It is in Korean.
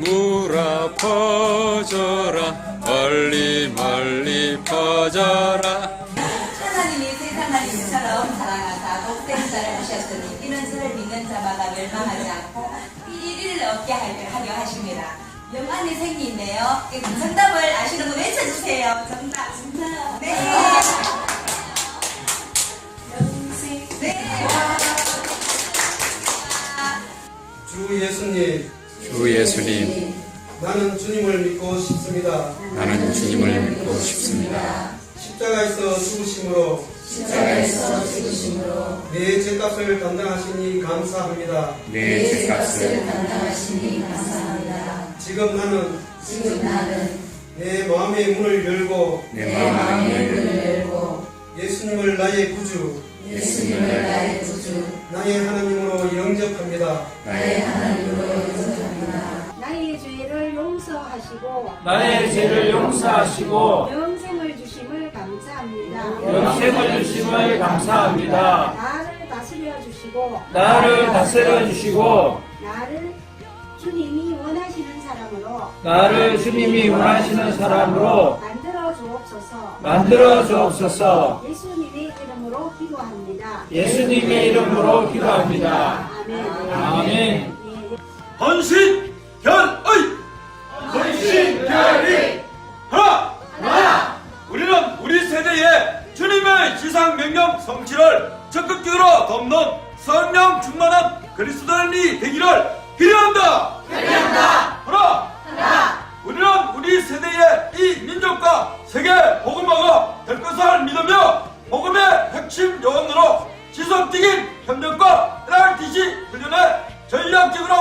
물아 퍼져라 멀리 멀리 퍼져라 하나님이 세상을 이처럼 사랑하사 독생자를 하셨으니 이는 저를 믿는 자마다 멸망하지 않고 피리를 얻게 하려 하십니다. 영안이 생기네요. 그 정답을 아시는 분 외쳐주세요. 정답. 정답. 주 예수님 나는 주님을 믿고 싶습니다. 나는 주님을 믿고 싶습니다 십자가에서 죽으심으로 십자가에서 죽으심으로 내 죄값을 담당하시니 감사합니다. 내 죄값을 담당하시니 감사합니다. 지금 나는 지금 나는 내 마음의 문을 열고 내내 마음의 문을 열고 예수님을 나의 구주, 예수님을 나의 구주, 나의 하나님으로 영접합니다. 나의 하나님으로 영접합니다. 나의 죄를 용서하시고 나의 죄를 용서하시고 영생을 주심을 감사합니다. 영생을 주심을 감사합니다. 나를 다스려 주시고 나를 다스려 주시고 나를 주님이 원하시는 사람으로 나를 주님이 원하시는 사람으로 만들어 주옵소서. 만들어 주옵소서. 예수님의 이름으로 기도합니다. 예수님의 이름으로 기도합니다. 아멘. 아멘. 예. 헌신 결 적극적으로 돕는 성령 충만한 그리스도인이 되기를 기대한다. 기대한다. 하나. 하나. 우리는 우리 세대의 이 민족과 세계 복음화가 될 것을 믿으며 복음의 핵심 요원으로 지속적인 협력과 LRTC 훈련에 전략적으로